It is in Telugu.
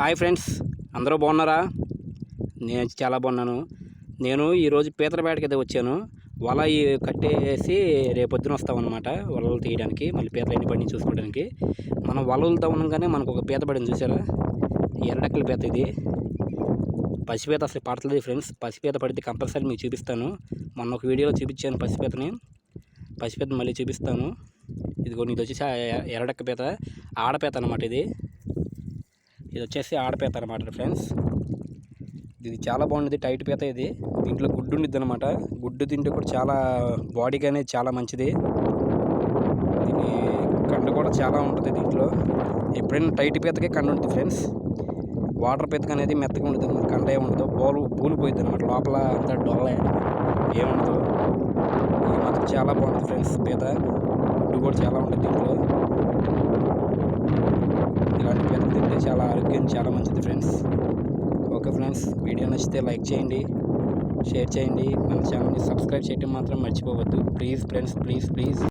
హాయ్ ఫ్రెండ్స్ అందరూ బాగున్నారా? నేను చాలా బాగున్నాను. నేను ఈరోజు పీతలపేటకి అయితే వచ్చాను. వల కట్టేసి రేపొద్దున వస్తామన్నమాట వలలు తీయడానికి మళ్ళీ పీతలు ఎన్ని పడిని చూసుకోవడానికి. మనం వలలతో ఉండగానే మనకు ఒక పీత పడింది చూసారా? ఎర్రడక్కల పీత ఇది. పసిపీత అసలు పడతలేదు ఫ్రెండ్స్. పసిపీత పడితే కంపల్సరీ మీకు చూపిస్తాను. మొన్న ఒక వీడియోలో చూపించాను పసిపీతని. పసిపీత మళ్ళీ చూపిస్తాను. ఇదిగో ఇది వచ్చేసి ఆ ఎర్రడక్క పీత. ఆడపీత అనమాట ఇది. ఇది వచ్చేసి ఆడపేత అనమాట ఫ్రెండ్స్ ఇది చాలా బాగుంటుంది టైట్ పీత ఇది. దీంట్లో గుడ్డు ఉండిద్ది అనమాట గుడ్డు తింటే కూడా చాలా బాడీకి అనేది చాలా మంచిది. దీని కండ కూడా చాలా ఉంటుంది దీంట్లో. ఎప్పుడైనా టైట్ పీతకే కండు ఉంటుంది ఫ్రెండ్స్ వాటర్ పీతక అనేది మెత్తగా ఉంటుంది అనమాట కండ ఏముండదు బోలు బూలిపోయింది అనమాట లోపల అంతా డొల్లే ఏముండదు ఇది మాత్రం చాలా బాగుంటుంది ఫ్రెండ్స్ పీత. గుడ్డు కూడా చాలా ఉంటుంది దీంట్లో. చాలా మంచిది ఫ్రెండ్స్. ఓకే ఫ్రెండ్స్ వీడియో నచ్చితే లైక్ చేయండి షేర్ చేయండి. మన ఛానల్ని సబ్స్క్రైబ్ చేయడం మాత్రం మర్చిపోవద్దు. Please friends please please.